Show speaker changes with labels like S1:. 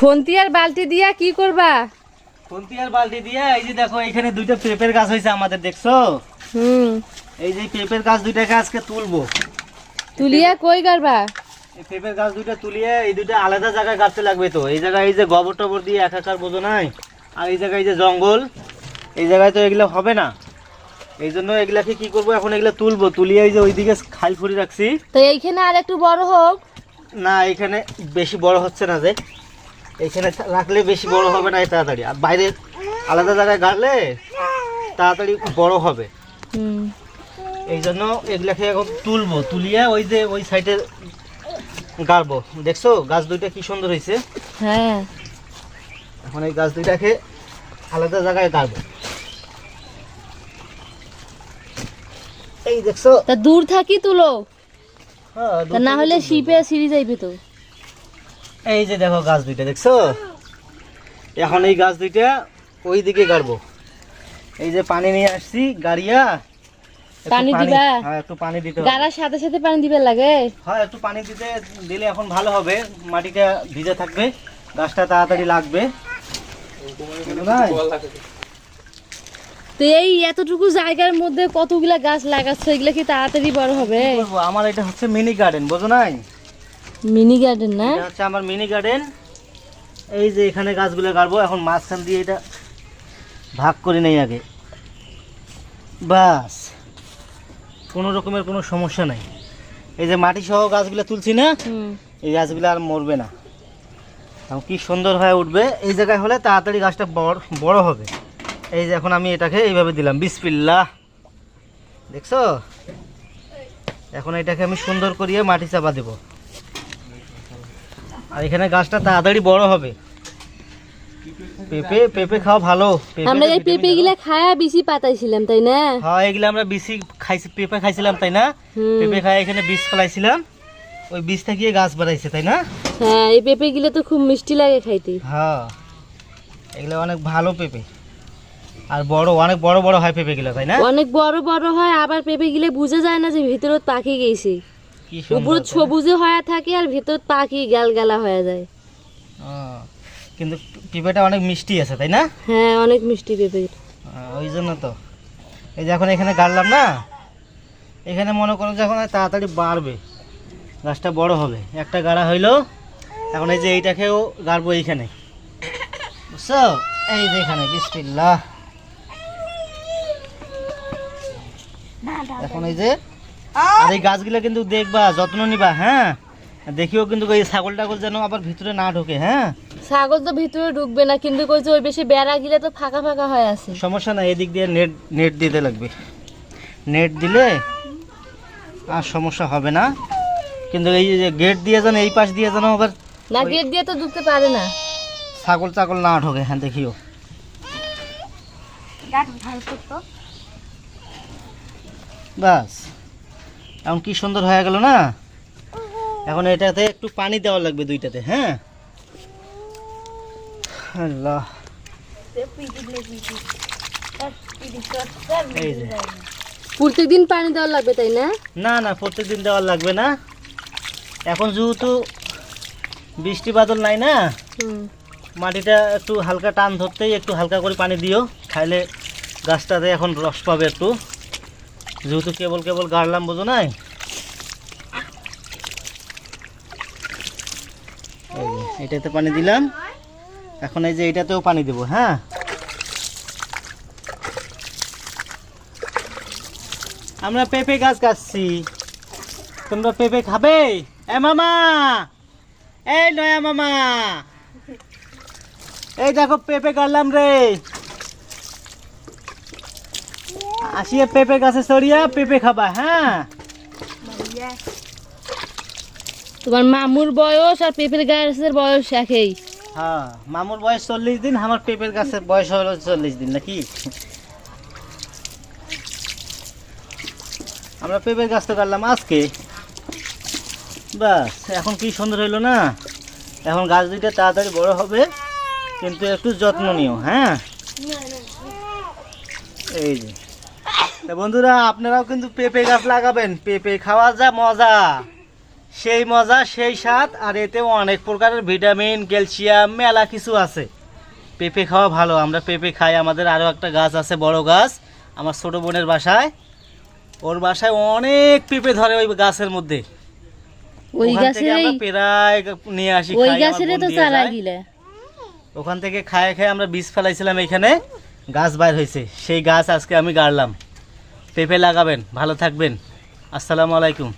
S1: খন্তি আর বালতি দিয়া কি করবা?
S2: খন্তি আর বালতি দিয়ে এই যে দেখো এখানে দুইটা পেঁপের গাছ হয়েছে আমাদের দেখছ?
S1: হুম।
S2: এই যে পেঁপের গাছ দুইটাকে আজকে তুলবো।
S1: তুলিয়া কই
S2: এই পেঁপের গাছ দুইটা তুলিয়ে এই দুইটা আলাদা জায়গায় গাছতে লাগবে তো। এই জায়গায় এই যে গোবর টবর দিয়ে একাকার বোঝো নাই? আর এই জায়গায় এই যে জঙ্গল এই জায়গায় তো এগুলো হবে না। এই জন্য এগুলাকে কি করব এখন এগুলো তুলবো। তুলিয়ে এই যে ওইদিকে খাল ফুরি রাখছি।
S1: তো এইখানে আর একটু বড় হোক।
S2: না এখানে বেশি বড় হচ্ছে না যে। এখানে রাখলে বেশি বড় হবে না তাড়াতাড়ি। আর বাইরে আলাদা জায়গায় গাড়লে তাড়াতাড়ি বড় হবে। এই জন্য এগুলাকে এখন তুলবো তুলিয়ে ওই যে ওই সাইডে গাড়বো। দেখছ? গাছ দুইটা কি সুন্দর হয়েছে
S1: হ্যাঁ।
S2: এখন এই গাছ দুইটাকে আলাদা জায়গায় গাড়বো। এই দেখছ?
S1: তা দূর থাকি তুলো।
S2: হ্যাঁ,
S1: না হলে শিপে সিঁড়ি যাইবে তো।
S2: এই যে দেখো গাছ দুইটা দেখছ? এখন এই গাছ দুইটা ওই দিকে গাড়বো। এই যে পানি নিয়ে আসছি গাড়িয়া।
S1: পানি দিবা?
S2: হ্যাঁ একটু পানি দিতে
S1: গাড়ার সাথে সাথে পানি দিবে লাগে?
S2: হ্যাঁ একটু পানি দিতে দিলে এখন ভালো হবে। মাটিটা ভিজে থাকবে। গাছটা তাড়াতাড়ি লাগবে।
S1: তো এই এতটুকু জায়গার মধ্যে কতগুলা গাছ লাগাচ্ছ? এগুলা কি তাড়াতাড়ি বড় হবে?
S2: আমার এটা হচ্ছে মিনি গার্ডেন বোঝো নাই?
S1: মিনি গার্ডেন না?
S2: এটা হচ্ছে আমার মিনি গার্ডেন এই যে এখানে গাছগুলো গাড়বো এখন মাঝখান দিয়ে এটা ভাগ করে নেই আগে। বাস কোনো রকমের কোনো সমস্যা নাই। এই যে মাটি সহ গাছগুলো তুলছি না এই গাছগুলো আর মরবে না। এখন কি সুন্দর হয়ে উঠবে এই জায়গায় হলে তাড়াতাড়ি গাছটা বড় বড় হবে। এই যে এখন আমি এটাকে এইভাবে দিলাম বিসপিল্লাহ দেখছ? এখন এটাকে আমি সুন্দর করিয়ে মাটি চাপা দেব। আর এখানে গাছটা তাড়াতাড়ি বড় হবে। পেঁপে পেঁপে খাওয়া ভালো।
S1: আমরা এই পেঁপে গুলা খায়া বেশি পাতাইছিলাম তাই না?
S2: হ্যাঁ এগুলো আমরা বেশি খাইছি পেঁপে খাইছিলাম তাই না। পেঁপে খাই এখানে বীজ ফলাইছিলাম। ওই বীজ থেকে গাছ বাড়াইছে তাই না?
S1: হ্যাঁ এই পেঁপে গুলো তো খুব মিষ্টি লাগে খাইতে।
S2: হ্যাঁ এগুলো অনেক ভালো পেঁপে। আর বড় অনেক বড় বড় হয় পেঁপেগুলো তাই না?
S1: অনেক বড় বড় হয় আবার পেঁপে গিলে বোঝা যায় না যে ভিতরে পাখি গেছে। উপরে? সবুজে হয়ে থাকে আর ভিতর পাখি গাল গালা হয়ে যায়।
S2: কিন্তু পেঁপেটা অনেক মিষ্টি আছে তাই না?
S1: হ্যাঁ অনেক মিষ্টি পেঁপে
S2: ওই জন্য তো। এই যে এখন এখানে গাড়লাম না? এখানে মনে করো যে এখন আর তাড়াতাড়ি বাড়বে। গাছটা বড় হবে। একটা গাড়া হইল এখন এই যে এইটাকেও গাড়বো এইখানে। বুঝছ? এই যে এখানে বিসমিল্লাহ। এখন এই যে আর এই গাছগুলো কিন্তু দেখবা যত্ন নিবা হ্যাঁ? দেখিও কিন্তু এই ছাগল টাগল যেন আবার ভিতরে না ঢোকে হ্যাঁ?
S1: ছাগল তো ভিতরে ঢুকবে না কিন্তু কইছে ওই বেশি বেড়া গিলে তো ফাঁকা ফাঁকা হয়ে আছে।
S2: সমস্যা না এদিক দিয়ে নেট নেট দিতে লাগবে। নেট দিলে আর সমস্যা হবে না। কিন্তু এই যে গেট দিয়ে যেন এই পাশ দিয়ে যেন আবার
S1: না গেট দিয়ে তো ঢুকতে পারে না।
S2: ছাগল চাগল না ঢোকে হ্যাঁ দেখিও। বাস। এখন কি সুন্দর হয়ে গেল না? এখন এটাতে একটু পানি দেওয়া লাগবে দুইটাতে হ্যাঁ? আল্লাহ।
S1: প্রত্যেকদিন পানি দেওয়া লাগবে তাই না?
S2: না না প্রত্যেকদিন দেওয়ার লাগবে না। এখন যেহেতু বৃষ্টি বাদল নাই না মাটিটা একটু হালকা টান ধরতেই একটু হালকা করে পানি দিও খাইলে গাছটাতে এখন রস পাবে একটু। যেহেতু কেবল কেবল গাড়লাম, বোঝো নাই? এটাতে পানি দিলাম। এখন এই যে এটাতেও পানি দেবো হ্যাঁ? আমরা পেঁপে গাছ কাটছি। তোমরা পেঁপে খাবে? এ মামা! এই নয়া মামা! এই দেখো, পেঁপে কাটলাম রে। আসিয়ে পেঁপে গাছে সরিয়া পেঁপে খাবা হ্যাঁ?
S1: তোমার মামুর বয়স আর পেঁপের গাছের বয়স একই।
S2: হ্যাঁ মামুর বয়স চল্লিশ দিন আমার পেঁপের গাছের বয়স হলো চল্লিশ দিন নাকি? আমরা পেঁপের গাছ তো কাটলাম আজকে। বাস এখন কি সুন্দর হইল না? এখন গাছ দুইটা তাড়াতাড়ি বড় হবে কিন্তু একটু যত্ন নিও হ্যাঁ? এই যে। বন্ধুরা আপনারাও কিন্তু পেঁপে গাছ লাগাবেন। পেঁপে খাওয়া যা মজা। সেই মজা সেই স্বাদ আর এতেও অনেক প্রকারের ভিটামিন ক্যালসিয়াম মেলা কিছু আছে। পেঁপে খাওয়া ভালো। আমরা পেঁপে খাই আমাদের আরও একটা গাছ আছে বড় গাছ আমার ছোট বোনের বাসায়। ওর বাসায় অনেক পেঁপে ধরে ওই গাছের মধ্যে।
S1: ওই গাছের
S2: প্রায় নিয়ে আসি
S1: ওই গাছের তো চারা গিলে।
S2: ওখান থেকে খায় খায় আমরা বীজ ফেলাইছিলাম এখানে গাছ বাইর হয়েছে। সেই গাছ আজকে আমি গাড়লাম। পেঁপে লাগাবেন ভালো থাকবেন। আসসালামু আলাইকুম।